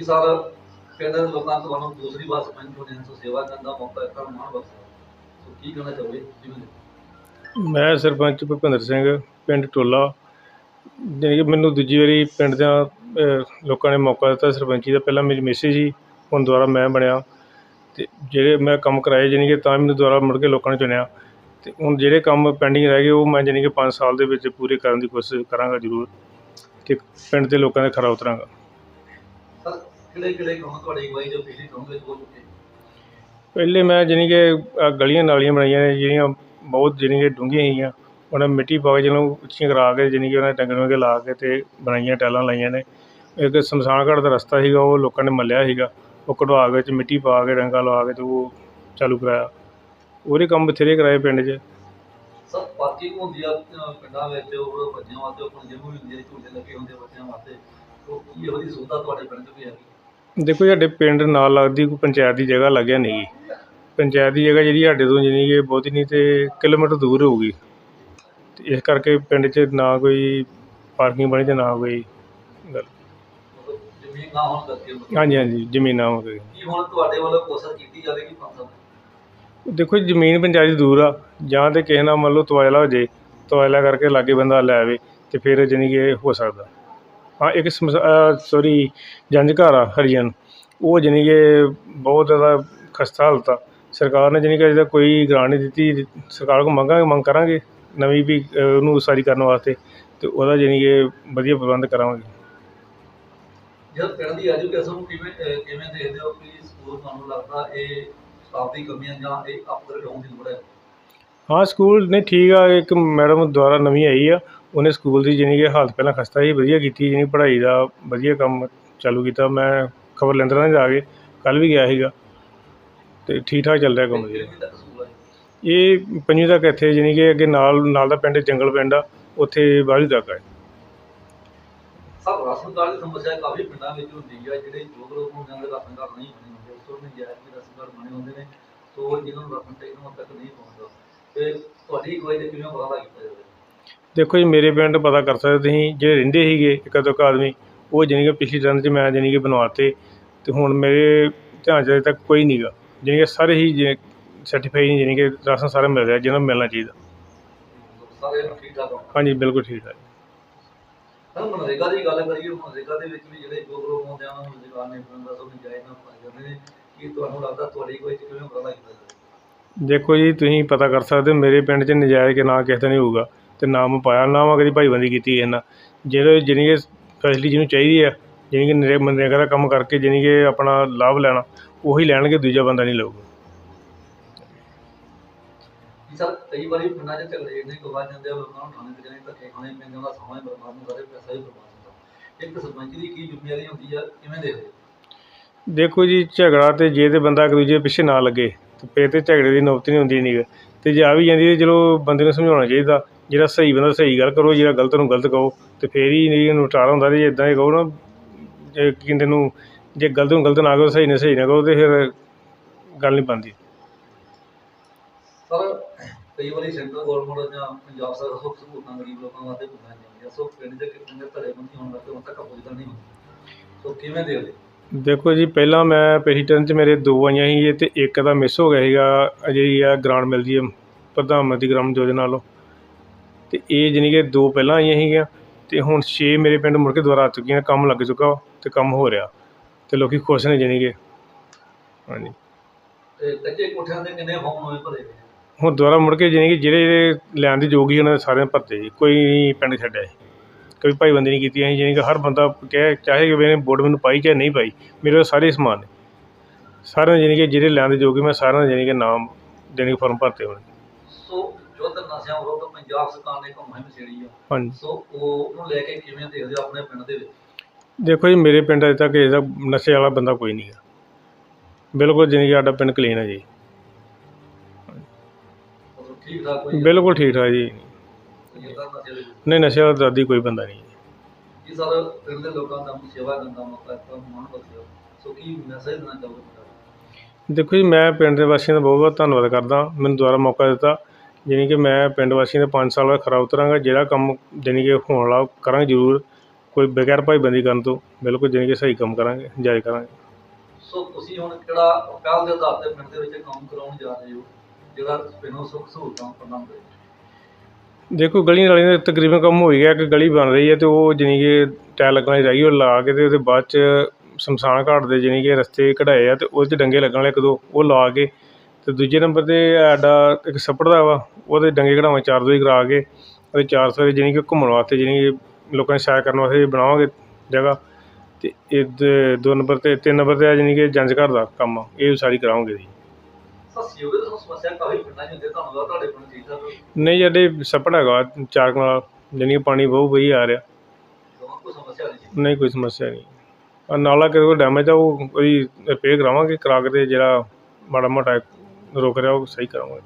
ਸਾਲ ਪਿੰਡ ਦੇ ਲੋਕਾਂ ਤੋਂ ਤੁਹਾਨੂੰ ਦੂਸਰੀ ਵਾਰ ਸਰਪੰਚ ਹੋਣੇ ਤੋਂ ਸੇਵਾ ਕਰਨ ਦਾ ਮੌਕਾ ਦਿੱਤਾ ਮਾਣ ਬਖਸ਼ਿਆ ਸੋ ਕੀ ਕਹਿਣਾ ਚਾਹੋਗੇ? ਜਿਵੇਂ ਮੈਂ ਸਰਪੰਚ ਭੁਪਿੰਦਰ ਸਿੰਘ, ਪਿੰਡ ਟੋਲਾ। ਜਾਣੀ ਕਿ ਮੈਨੂੰ ਦੂਜੀ ਵਾਰੀ ਪਿੰਡ ਦਾ ਲੋਕਾਂ ਨੇ ਮੌਕਾ ਦਿੱਤਾ, ਸਰਪੰਚੀ ਦਾ। ਪਹਿਲਾਂ ਮੇਰੀ ਮਿਸੀ ਸੀ ਹੁਣ ਦੁਬਾਰਾ ਮੈਂ ਬਣਿਆ। ਅਤੇ ਜਿਹੜੇ ਮੈਂ ਕੰਮ ਕਰਾਏ, ਜਾਣੀ ਕਿ ਤਾਂ ਮੈਨੂੰ ਦੁਬਾਰਾ ਮੁੜ ਕੇ ਲੋਕਾਂ ਨੇ ਚੁਣਿਆ। ਅਤੇ ਹੁਣ ਜਿਹੜੇ ਕੰਮ ਪੈਂਡਿੰਗ ਰਹਿ ਗਏ, ਉਹ ਮੈਂ ਜਾਣੀ ਕਿ ਪੰਜ ਸਾਲ ਦੇ ਵਿੱਚ ਪੂਰੇ ਕਰਨ ਦੀ ਕੋਸ਼ਿਸ਼ ਕਰਾਂਗਾ ਜ਼ਰੂਰ ਕਿ ਪਿੰਡ ਦੇ ਲੋਕਾਂ ਦੇ ਖਰਾ ਉਤਰਾਂਗਾ। ਕਿਹੜੇ ਕਿਹੜੇ ਕੰਮ ਤੁਹਾਡੀ ਅਗਵਾਈ ਜੋ ਪਿਛਲੀ ਕਹੋਗੇ ਹੋ ਚੁੱਕੇ ਪਹਿਲੇ ਮੈਂ ਜਾਣੀ ਕਿ ਗਲੀਆਂ ਨਾਲੀਆਂ ਬਣਾਈਆਂ ਨੇ ਜਿਹੜੀਆਂ ਬਹੁਤ ਜਾਣੀ ਕਿ ਡੂੰਘੀਆਂ ਸੀਗੀਆਂ। ਉਹਨਾਂ ਮਿੱਟੀ ਪਾ ਕੇ ਜਿਹਨੂੰ ਉੱਚੀਆਂ ਕਰਾ ਕੇ ਜਾਣੀ ਕਿ ਉਹਨਾਂ ਡੰਗਰ ਵੰਗੇ ਲਾ ਕੇ ਅਤੇ ਬਣਾਈਆਂ ਟੈਲਾਂ ਲਾਈਆਂ ਨੇ। ਇੱਕ ਸ਼ਮਸ਼ਾਨ ਘਾਟ ਦਾ ਰਸਤਾ ਸੀਗਾ ਉਹ ਲੋਕਾਂ ਨੇ ਮੱਲਿਆ ਸੀਗਾ। ਉਹ ਕਢਵਾ ਕੇ ਵਿੱਚ ਮਿੱਟੀ ਪਾ ਕੇ ਡੰਗਾ ਲਵਾ ਕੇ ਅਤੇ ਉਹ ਚਾਲੂ ਕਰਾਇਆ। ਉਹਦੇ ਕੰਮ ਬਥੇਰੇ ਕਰਾਏ ਪਿੰਡ 'ਚ। ਸਰ ਪਾਰਕਿੰਗ ਹੁੰਦੀ ਆ ਪਿੰਡਾਂ ਵਿੱਚ ਉਹ ਬੱਚਿਆਂ ਵਾਸਤੇ ਆਪਣੀ ਜਿਮ ਵੀ ਹੁੰਦੀ ਹੈ ਝੂਲੇ ਲੱਗੇ ਹੁੰਦੇ ਆ ਬੱਚਿਆਂ ਵਾਸਤੇ। ਉਹ ਕੀ ਜਿਹੀ ਸੁਵਿਧਾ ਤੁਹਾਡੇ ਪਿੰਡ 'ਚ ਵੀ ਹੈਗੀ? ਦੇਖੋ ਸਾਡੇ ਪਿੰਡ ਨਾਲ ਲੱਗਦੀ ਕੋਈ ਪੰਚਾਇਤ ਦੀ ਜਗ੍ਹਾ ਲੱਗਿਆ ਨਹੀਂ ਗੀ ਪੰਚਾਇਤ ਦੀ ਜਗ੍ਹਾ ਜਿਹੜੀ ਸਾਡੇ ਤੋਂ ਜਾਣੀ ਕਿ ਬਹੁਤੀ ਨਹੀਂ ਤੇ ਕਿਲੋਮੀਟਰ ਦੂਰ ਹੋਊਗੀ। ਤੇ ਇਸ ਕਰਕੇ ਪਿੰਡ 'ਚ ਨਾ ਕੋਈ ਪਾਰਕਿੰਗ ਬਣੀ ਤੇ ਨਾ ਕੋਈ ਗੱਲ। ਮਤਲਬ ਜ਼ਮੀਨ ਨਾ ਹੋਣ ਕਰਕੇ ਮਤਲਬ ਹਾਂਜੀ ਹਾਂਜੀ ਜ਼ਮੀਨਾਂ ਹੋ ਗਈ ਕੀ ਹੁਣ ਤੁਹਾਡੇ ਵੱਲੋਂ ਕੋਸ਼ਿਸ਼ ਕੀਤੀ ਜਾਵੇਗੀ ਪੰਜ ਸਾਲ ਦੇਖੋ ਜੀ, ਜ਼ਮੀਨ ਪੰਚਾਇਤ ਦੀ ਦੂਰ ਆ। ਜਾਂ ਤੇ ਕਿਸੇ ਨਾਲ ਮੰਨ ਲਓ ਤਵਾਇਲਾ ਹੋ ਜੇ ਤਵਾਇਲਾ ਕਰਕੇ ਲਾਗੇ ਬੰਦਾ ਲੈ ਆਵੇ ਤੇ ਫਿਰ ਜਾਣੀ ਕਿ ਇਹ ਹੋ ਸਕਦਾ। ਹਾਂ ਇੱਕ ਸੌਰੀ ਘਰ ਆ ਹਰੀਜਨ। ਉਹ ਜਾਣੀ ਕਿ ਬਹੁਤ ਜ਼ਿਆਦਾ ਖਸਤਾ ਹਾਲਤ ਆ। ਸਰਕਾਰ ਨੇ ਜਾਣੀ ਕਿ ਅਜੇ ਤੱਕ ਕੋਈ ਗ੍ਰਾਂਟ ਨਹੀਂ ਦਿੱਤੀ। ਸਰਕਾਰ ਕੋਲ ਮੰਗਾਂਗੇ ਮੰਗ ਕਰਾਂਗੇ ਨਵੀਂ ਵੀ ਉਹਨੂੰ ਉਸਾਰੀ ਕਰਨ ਵਾਸਤੇ। ਤੇ ਉਹਦਾ ਜਾਣੀ ਕਿ ਵਧੀਆ ਪ੍ਰਬੰਧ ਕਰਾਵਾਂਗੇ ਜਦ ਪਿੰਡ ਦੀ ਐਜੂਕੇਸ਼ਨ ਨੂੰ ਕਿਵੇਂ ਕਿਵੇਂ ਦੇਖਦੇ ਹੋ ਕਿ ਸਕੂਲ ਤੁਹਾਨੂੰ ਲੱਗਦਾ ਇਹ ਸਟਾਫ ਦੀ ਕਮੀਆਂ ਜਾਂ ਇਹ ਅਪਗ੍ਰੇਡ ਹੋਣ ਦੀ ਲੋੜ ਹੈ? ਹਾਂ ਸਕੂਲ ਨਹੀਂ ਠੀਕ ਆ। ਇੱਕ ਮੈਡਮ ਦੁਆਰਾ ਨਵੀਂ ਆਈ ਆ। ਉਹਨੇ ਸਕੂਲ ਦੀ ਜਾਣੀ ਕਿ ਹਾਲਤ ਪਹਿਲਾਂ ਖਸਤਾ ਸੀ, ਵਧੀਆ ਕੀਤੀ ਜਾਣੀ ਪੜ੍ਹਾਈ ਦਾ ਵਧੀਆ ਕੰਮ ਚਾਲੂ ਕੀਤਾ। ਮੈਂ ਖਬਰ ਲੈਂਦਾ ਰਹਿੰਦਾ ਜਾ ਕੇ, ਕੱਲ੍ਹ ਵੀ ਗਿਆ ਸੀਗਾ। ਅਤੇ ਠੀਕ ਠਾਕ ਚੱਲ ਰਿਹਾ ਕੰਮ ਵਧੀਆ ਇਹ ਪੰਜਵੀਂ ਤੱਕ ਇੱਥੇ ਜਾਣੀ ਕਿ ਅੱਗੇ ਨਾਲ ਨਾਲ ਦਾ ਪਿੰਡ, ਜੰਗਲ ਪਿੰਡ ਆ, ਉੱਥੇ ਬਾਹਲੀ ਤੱਕ ਆ। ਸਭ ਰਾਸ਼ਨ ਦੀ ਸਮੱਸਿਆ ਕਾਫੀ ਪਿੰਡਾਂ ਵਿੱਚ ਹੁੰਦੀ ਹੈ ਜਿਹੜੇ ਯੋਗ ਲੋਕ ਹੁੰਦੇ ਨੇ ਰਾਸ਼ਨ ਨਹੀਂ ਹੁੰਦੇ, ਉਸ ਤੋਂ ਨਜਾਇਜ਼ ਵੀ ਰਾਸ਼ਨ ਬਣੇ ਹੁੰਦੇ ਨੇ, ਸੋ ਜਿਹਨਾਂ ਨੂੰ ਰਾਸ਼ਨ ਟੈਕਨੋਂ ਤੱਕ ਨਹੀਂ ਪਹੁੰਚਦਾ। ਤੇ ਤੁਹਾਡੀ ਅਗਵਾਈ ਦੇ ਕਿਵੇਂ ਪਤਾ ਕੀਤਾ ਦੇਖੋ ਜੀ ਮੇਰੇ ਪਿੰਡ ਪਤਾ ਕਰ ਸਕਦੇ ਤੁਸੀਂ ਜਿਹੜੇ ਰਹਿੰਦੇ ਸੀਗੇ ਇੱਕ ਦੋ ਕੁ ਆਦਮੀ ਉਹ ਜਾਣੀ ਕਿ ਪਿਛਲੀ ਟਰਨ 'ਚ ਮੈਂ ਜਾਣੀ ਕਿ ਬਣਵਾਤੇ ਤੇ ਹੁਣ ਮੇਰੇ ਧਿਆਨ 'ਚ ਅਜੇ ਤੱਕ ਕੋਈ ਨਹੀਂਗਾ ਜਾਣੀ ਕਿ ਸਾਰੇ ਹੀ ਸਰਟੀਫਾਈ ਜਾਣੀ ਕਿ ਰਾਸ਼ਨ ਸਾਰਾ ਮਿਲ ਰਿਹਾ ਜਿਹਨਾਂ ਨੂੰ ਮਿਲਣਾ ਚਾਹੀਦਾ। ਸਾਰੇ ਠੀਕ ਠਾਕ ਹੋ? ਹਾਂਜੀ ਬਿਲਕੁਲ ਠੀਕ ਹੈ ਸਰ ਮਨਰੇਗਾ ਦੀ ਗੱਲ ਕਰੀਏ ਮਨਰੇਗਾ ਦੇ ਵਿੱਚ ਵੀ ਜਿਹੜੇ ਯੋਗ ਲੋਕ ਹੁੰਦੇ ਆ ਉਹਨਾਂ ਨੂੰ ਰੁਜ਼ਗਾਰ ਨਹੀਂ ਮਿਲਦਾ ਸੋ ਨਜਾਇਜ਼ ਨਾਲ ਪਾਏ ਜਾਂਦੇ ਨੇ। ਕੀ ਤੁਹਾਨੂੰ ਲੱਗਦਾ ਤੁਹਾਡੀ ਕੋਈ ਕਿਵੇਂ ਪਤਾ ਕੀਤਾ ਜਾਵੇ ਦੇਖੋ ਜੀ ਤੁਸੀਂ ਪਤਾ ਕਰ ਸਕਦੇ ਹੋ ਮੇਰੇ ਪਿੰਡ 'ਚ ਨਜਾਇਜ਼ ਕੇ ਨਾਂ ਕਿਸੇ ਦਾ ਨਹੀਂ ਹੋਊਗਾ। ਤੇ ਨਾਮ ਪਾਇਆ ਨਾ ਵਾ ਕਦੀ ਭਾਈਬੰਦੀ ਕੀਤੀ ਇਹਨਾਂ ਜਿਹੜੇ ਜਾਣੀ ਕਿ ਫੈਸਿਲਿਟੀ ਜਿਹਨੂੰ ਚਾਹੀਦੀ ਆ ਜਾਣੀ ਕਿ ਨਰੇ ਮਨਰੇਗਾ ਦਾ ਕੰਮ ਕਰਕੇ ਜਾਣੀ ਕਿ ਆਪਣਾ ਲਾਭ ਲੈਣਾ ਉਹੀ ਲੈਣਗੇ ਦੂਜਾ ਬੰਦਾ ਨਹੀਂ ਲਊਗਾ। ਕਿ ਸਰ ਕਈ ਵਾਰੀ ਪਿੰਡਾਂ 'ਚ ਝਗੜੇ ਇੰਨੇ ਕੁ ਵੱਧ ਜਾਂਦੇ ਆ ਲੋਕਾਂ ਨੂੰ ਥਾਣੇ ਤੇ ਜਾਣੇ ਧੱਕੇ ਖਾਣੇ ਪੈਂਦੇ ਉਹਨਾਂ ਦਾ ਸਮਾਂ ਹੀ ਬਰਬਾਦ ਹੁੰਦਾ ਤੇ ਪੈਸਾ ਵੀ ਬਰਬਾਦ ਹੁੰਦਾ। ਇੱਕ ਸਰਪੰਚ ਦੀ ਕੀ ਜ਼ਿੰਮੇਵਾਰੀ ਹੁੰਦੀ ਆ ਕਿਵੇਂ ਦੇਖਦੇ ਹੋ? ਦੇਖੋ ਜੀ ਝਗੜਾ ਤੇ ਜੇ ਤੇ ਬੰਦਾ ਇੱਕ ਦੂਜੇ ਪਿੱਛੇ ਨਾ ਲੱਗੇ ਤੇ ਫਿਰ ਤੇ ਝਗੜੇ ਦੀ ਨੌਬਤ ਨਹੀਂ ਹੁੰਦੀ ਨਹੀਂ ਤੇ ਜੇ ਆ ਵੀ ਜਾਂਦੀ ਤੇ ਚਲੋ ਬੰਦੇ ਨੂੰ ਸਮਝਾਉਣਾ ਚਾਹੀਦਾ। ਜਿਹੜਾ ਸਹੀ ਬੰਦਾ ਸਹੀ ਗੱਲ ਕਰੋ ਜਿਹੜਾ ਗਲਤ ਨੂੰ ਗਲਤ ਕਹੋ ਤੇ ਫੇਰ ਹੀ ਨਹੀਂ ਇਹਨੂੰ ਟਾਰ ਹੁੰਦਾ ਜੇ ਇਦਾਂ ਹੀ ਕਹੋ ਨਾ ਜੇ ਕੀ ਕਹਿੰਦੇ ਨੂੰ ਜੇ ਗਲਤ ਨੂੰ ਗਲਤ ਨਾ ਕਹੋ ਸਹੀ ਨੇ ਸਹੀ ਨਾ ਕਹੋ ਤੇ ਫਿਰ ਗੱਲ ਨਹੀਂ ਬਣਦੀ। ਸਰ ਕਈ ਵਾਰੀ ਸੈਂਟਰਲ ਗਵਰਨਮੈਂਟ ਜਾਂ ਪੰਜਾਬ ਸਰਕਾਰ ਸੁੱਖ ਸਹੂਲਤਾਂ ਗਰੀਬ ਲੋਕਾਂ ਵਾਸਤੇ ਪਹੁੰਚਾਈਆਂ ਜਾਂਦੀਆਂ ਸੋ ਪਿੰਡ ਦੇ ਕਿੰਨੇ ਧੜੇਬੰਦੀ ਹੋਣ ਕਰਕੇ ਹੁਣ ਤੱਕ ਪਹੁੰਚਦਾ ਨਹੀਂ ਹੁੰਦਾ ਸੋ ਕਿਵੇਂ ਦੇਖਦੇ ਹੋ? ਦੇਖੋ ਜੀ ਪਹਿਲਾਂ ਮੈਂ ਪਹਿਲੀ ਟਰਨ 'ਚ ਮੇਰੇ ਦੋ ਆਈਆਂ ਸੀ ਤੇ ਇੱਕ ਦਾ ਮਿਸ ਹੋ ਗਿਆ ਸੀਗਾ ਜਿਹੜੀ ਆ ਗ੍ਰਾਂਟ ਮਿਲਦੀ ਹੈ ਪ੍ਰਧਾਨ ਮੰਤਰੀ ਗ੍ਰਾਮ ਯੋਜਨਾ ਵੱਲੋਂ। ਤੇ ਇਹ ਜਾਣੀ ਕਿ ਦੋ ਪਹਿਲਾਂ ਆਈਆਂ ਸੀਗੀਆਂ ਤੇ ਹੁਣ 6 ਮੇਰੇ ਪਿੰਡ ਮੁੜ ਕੇ ਦੁਬਾਰਾ ਆ ਚੁੱਕੀਆਂ ਕੰਮ ਲੱਗ ਚੁੱਕਾ ਵਾ ਤੇ ਕੰਮ ਹੋ ਰਿਹਾ ਤੇ ਲੋਕੀ ਖੁਸ਼ ਨੇ ਜਾਣੀ ਕਿ। ਹਾਂਜੀ। ਤੇ ਕੱਚੇ ਕੋਠਿਆਂ ਦੇ ਕਿੰਨੇ ਫਾਰਮ ਹੋਏ ਭਰੇ ਗਏ ਹੁਣ ਦੁਬਾਰਾ ਮੁੜ ਕੇ ਜਾਣੀ ਕਿ ਜਿਹੜੇ ਲੈਣ ਦੀ ਜੋਗੀ ਉਹਨਾਂ ਦੇ ਸਾਰਿਆਂ ਨੇ ਭਰਤੇ ਜੀ ਕੋਈ ਨਹੀਂ ਪਿੰਡ ਛੱਡਿਆ ਜੀ। ਕੋਈ ਭਾਈਬੰਦੀ ਨਹੀਂ ਕੀਤੀ ਅਸੀਂ ਜਾਣੀ ਕਿ ਹਰ ਬੰਦਾ ਕਹੇ ਚਾਹੇ ਕਿ ਮੈਨੇ ਵੋਟ ਮੈਨੂੰ ਪਾਈ ਚਾਹੇ ਨਹੀਂ ਪਾਈ ਮੇਰੇ ਕੋਲ ਸਾਰੇ ਸਮਾਨ ਨੇ। ਸਾਰਿਆਂ ਦੇ ਜਾਣੀ ਕਿ ਜਿਹੜੇ ਲੈਣ ਦੇ ਜੋਗੀ ਮੈਂ ਸਾਰਿਆਂ ਦੇ ਜਾਣੀ ਕਿ ਨਾਮ ਜਾਣੀ ਕਿ ਫਾਰਮ ਭਰਤੇ ਹੋਣੇ। ਸੋ ਨਸ਼ਿਆਂ ਵਿਰੁੱਧ ਪੰਜਾਬ ਸਰਕਾਰ ਨੇ ਇੱਕ ਮੁਹਿੰਮ ਛੇੜੀ ਆ। ਹਾਂਜੀ। ਸੋ ਉਹ ਉਹਨੂੰ ਲੈ ਕੇ ਕਿਵੇਂ ਦੇਖਦੇ ਹੋ ਆਪਣੇ ਪਿੰਡ ਦੇ ਵਿੱਚ? ਦੇਖੋ ਜੀ ਮੇਰੇ ਪਿੰਡ ਅਜੇ ਤੱਕ ਇਹਦਾ ਨਸ਼ੇ ਵਾਲਾ ਬੰਦਾ ਕੋਈ ਨਹੀਂ ਹੈ ਬਿਲਕੁਲ ਕਿ ਸਾਡਾ ਪਿੰਡ ਕਲੀਨ ਹੈ ਜੀ। ਮਤਲਬ ਠੀਕ ਠਾਕ ਕੋਈ ਬਿਲਕੁਲ ਠੀਕ ਠਾਕ ਜੀ। ਜਿੱਦਾਂ ਨਸ਼ੇ ਦੇ ਵਿੱਚ ਨਹੀਂ ਨਸ਼ੇ ਵਾਲਾ ਦਾਦੀ ਕੋਈ ਬੰਦਾ ਨਹੀਂ ਜੀ ਸਰ ਪਿੰਡ ਦੇ ਲੋਕਾਂ ਦਾ ਸੇਵਾ ਕਰਨ ਦਾ ਮੌਕਾ ਦਿੱਤਾ ਮਾਣ ਬਖਸ਼ਿਆ ਸੋ ਕੀ ਮੈਸੇਜ ਦੇਣਾ ਚਾਹੋਗੇ? ਪਿੰਡ ਦੇਖੋ ਜੀ ਮੈਂ ਪਿੰਡ ਦੇ ਵਾਸੀਆਂ ਦਾ ਬਹੁਤ ਬਹੁਤ ਧੰਨਵਾਦ ਕਰਦਾ। ਮੈਨੂੰ ਦੁਬਾਰਾ ਮੌਕਾ ਦਿੱਤਾ। ਜਾਣੀ ਕਿ ਮੈਂ ਪਿੰਡ ਵਾਸੀਆਂ ਦੇ 5 ਸਾਲ ਬਾਅਦ ਖਰਾ ਉਤਰਾਂਗਾ ਜਿਹੜਾ ਕੰਮ ਜਾਣੀ ਕਿ ਹੋਣ ਵਾਲਾ ਕਰਾਂਗੇ ਜ਼ਰੂਰ। ਕੋਈ ਬਗੈਰ ਭਾਈਬੰਦੀ ਕਰਨ ਤੋਂ ਬਿਲਕੁਲ ਜਾਣੀ ਕਿ ਸਹੀ ਕੰਮ ਕਰਾਂਗੇ ਜਾਇਜ਼ ਕਰਾਂਗੇ। ਸੋ ਤੁਸੀਂ ਹੁਣ ਕਿਹੜਾ ਪਹਿਲ ਦੇ ਆਧਾਰ ਤੇ ਪਿੰਡ ਦੇ ਵਿੱਚ ਕੰਮ ਕਰਾਉਣ ਜਾ ਰਹੇ ਹੋ ਜਿਹੜਾ ਪਿੰਡ ਸੁੱਖ ਸਹੂਲਤਾਂ ਪ੍ਰਦਾਨ ਕਰੇ? ਦੇਖੋ ਗਲੀ ਨਾਲੀ ਦਾ ਤਕਰੀਬਨ ਕੰਮ ਹੋ ਹੀ ਗਿਆ ਇੱਕ ਗਲੀ ਬਣ ਰਹੀ ਹੈ ਤੇ ਉਹ ਜਾਣੀ ਕਿ ਟਾਇਲ ਲੱਗਣ ਵਾਲੀ ਰਹਿ ਉਹ ਲਾ ਕੇ ਤੇ ਉਹਦੇ ਬਾਅਦ ਚ ਸ਼ਮਸ਼ਾਨ ਘਾਟ ਦੇ ਜਾਣੀ ਕਿ ਰਸਤੇ ਕਢਾਏ ਆ ਤੇ ਉਹ 'ਚ ਡੰਗੇ ਲੱਗਣ ਵਾਲੇ ਇੱਕ ਦੋ ਉਹ ਲਾ ਕੇ ਤੇ ਦੂਜੇ ਨੰਬਰ ਤੇ ਸਾਡਾ ਇੱਕ ਸੱਪੜ ਦਾ ਵਾ ਉਹਦੇ ਡੰਗੇ ਕਢਾਵਾਂ ਚਾਰ ਦੋ ਹੀ ਕਰਾ ਕੇ ਉਹਦੇ ਚਾਰ ਸੌ ਜਾਣੀ ਕਿ ਘੁੰਮਣ ਵਾਸਤੇ ਜਾਣੀ ਕਿ ਲੋਕਾਂ ਦੀ ਸੈਰ ਕਰਨ ਵਾਸਤੇ ਬਣਾਵਾਂਗੇ ਜਗ੍ਹਾ। ਤੇ ਇਹ ਦ- ਨੰਬਰ ਤੇ ਤਿੰਨ ਨੰਬਰ ਤੇ ਆ ਜਾਣੀ ਕਿ ਜੰਜ ਘਰ ਦਾ ਕੰਮ ਆ, ਇਹ ਸਾਰੀ ਕਰਾਵਾਂਗੇ ਜੀ? ਨਹੀਂ ਸਾਡੇ ਸੱਪੜ ਹੈਗਾ ਚਾਰ ਕਨਾਲ ਜਾਣੀ ਕਿ ਪਾਣੀ ਬਹੁਤ ਵਧੀਆ ਆ ਰਿਹਾ। ਨਹੀਂ ਕੋਈ ਸਮੱਸਿਆ ਨਹੀਂ। ਨਾਲਾ ਕਿਸੇ ਕੋਲ ਡੈਮੇਜ ਆ ਉਹ ਉਹਦੀ ਰਿਪੇਅਰ ਕਰਾਵਾਂਗੇ ਕਰਾ ਕੇ ਤੇ ਜਿਹੜਾ ਮਾੜਾ ਮੋਟਾ ਰੁਕ ਰਿਹਾ ਉਹ ਸਹੀ ਕਰਾਂਗੇ।